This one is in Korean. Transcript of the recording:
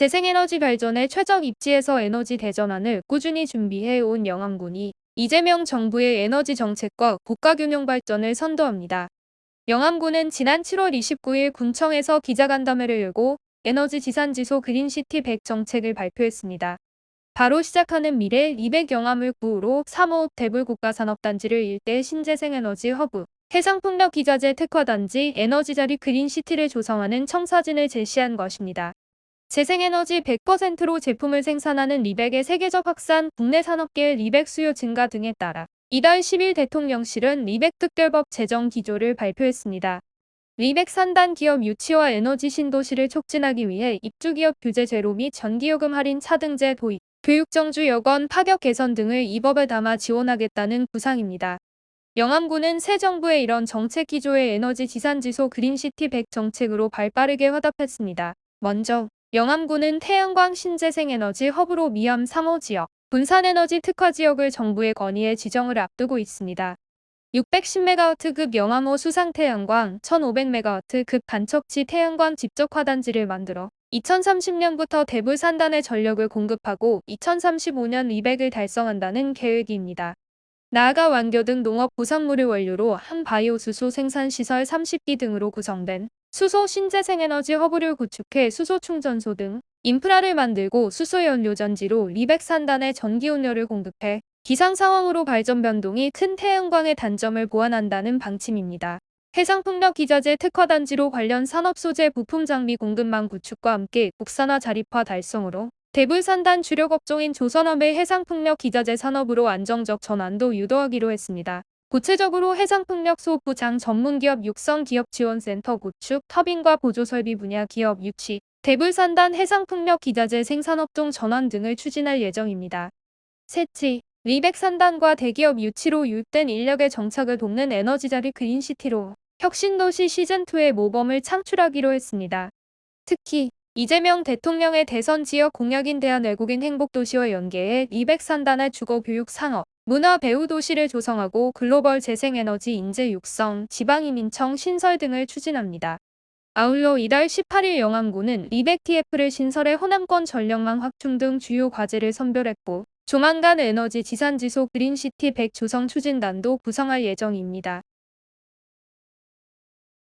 재생에너지 발전에 최적 입지에서 에너지 대전환을 꾸준히 준비해 온 영암군이 이재명 정부의 에너지 정책과 국가균형 발전을 선도합니다. 영암군은 지난 7월 29일 군청에서 기자간담회를 열고 에너지 지산 지소 그린시티 100 정책을 발표했습니다. 바로 시작하는 미래 200 영암을 구호로 3호읍 대불국가산업단지를 일대 신재생에너지 허브, 해상풍력 기자재 특화단지 에너지자리 그린시티를 조성하는 청사진을 제시한 것입니다. 재생에너지 100%로 제품을 생산하는 리백의 세계적 확산, 국내 산업계의 리백 수요 증가 등에 따라 이달 10일 대통령실은 리백 특별법 제정 기조를 발표했습니다. 리백 산단 기업 유치와 에너지 신도시를 촉진하기 위해 입주기업 규제 제로 및 전기요금 할인 차등제 도입, 교육정주 여건 파격 개선 등을 이 법에 담아 지원하겠다는 구상입니다. 영암군은 새 정부의 이런 정책 기조의 에너지 지산 지소 그린시티 100 정책으로 발빠르게 화답했습니다. 먼저 영암군은 태양광 신재생에너지 허브로 미암 3호 지역, 분산에너지 특화 지역을 정부의 건의에 지정을 앞두고 있습니다. 610MW급 영암호 수상 태양광, 1500MW급 간척지 태양광 집적 화단지를 만들어 2030년부터 대불 산단의 전력을 공급하고 2035년 200을 달성한다는 계획입니다. 나아가 완교 등 농업 부산물을 원료로 한 바이오 수소 생산 시설 30기 등으로 구성된 수소 신재생에너지 허브를 구축해 수소 충전소 등 인프라를 만들고 수소 연료 전지로 리백 산단에 전기 온료를 공급해 기상 상황으로 발전 변동이 큰 태양광의 단점을 보완한다는 방침입니다. 해상풍력 기자재 특화단지로 관련 산업 소재 부품 장비 공급망 구축과 함께 국산화 자립화 달성으로 대불산단 주력 업종인 조선업의 해상풍력 기자재 산업으로 안정적 전환도 유도하기로 했습니다. 구체적으로 해상풍력 소 부장 전문기업 육성기업 지원센터 구축, 터빈과 보조설비 분야 기업 유치, 대불산단 해상풍력 기자재 생산업종 전환 등을 추진할 예정입니다. 셋째, 리백 산단과 대기업 유치로 유입된 인력의 정착을 돕는 에너지자리 그린시티로 혁신도시 시즌2의 모범을 창출하기로 했습니다. 특히 이재명 대통령의 대선 지역 공약인 대한 외국인 행복도시와 연계해 리백 산단의 주거교육 상업, 문화 배후 도시를 조성하고 글로벌 재생에너지 인재 육성, 지방이민청 신설 등을 추진합니다. 아울러 이달 18일 영암군은 리백 TF를 신설해 호남권 전력망 확충 등 주요 과제를 선별했고 조만간 에너지 지산지소 그린시티 100 조성 추진단도 구성할 예정입니다.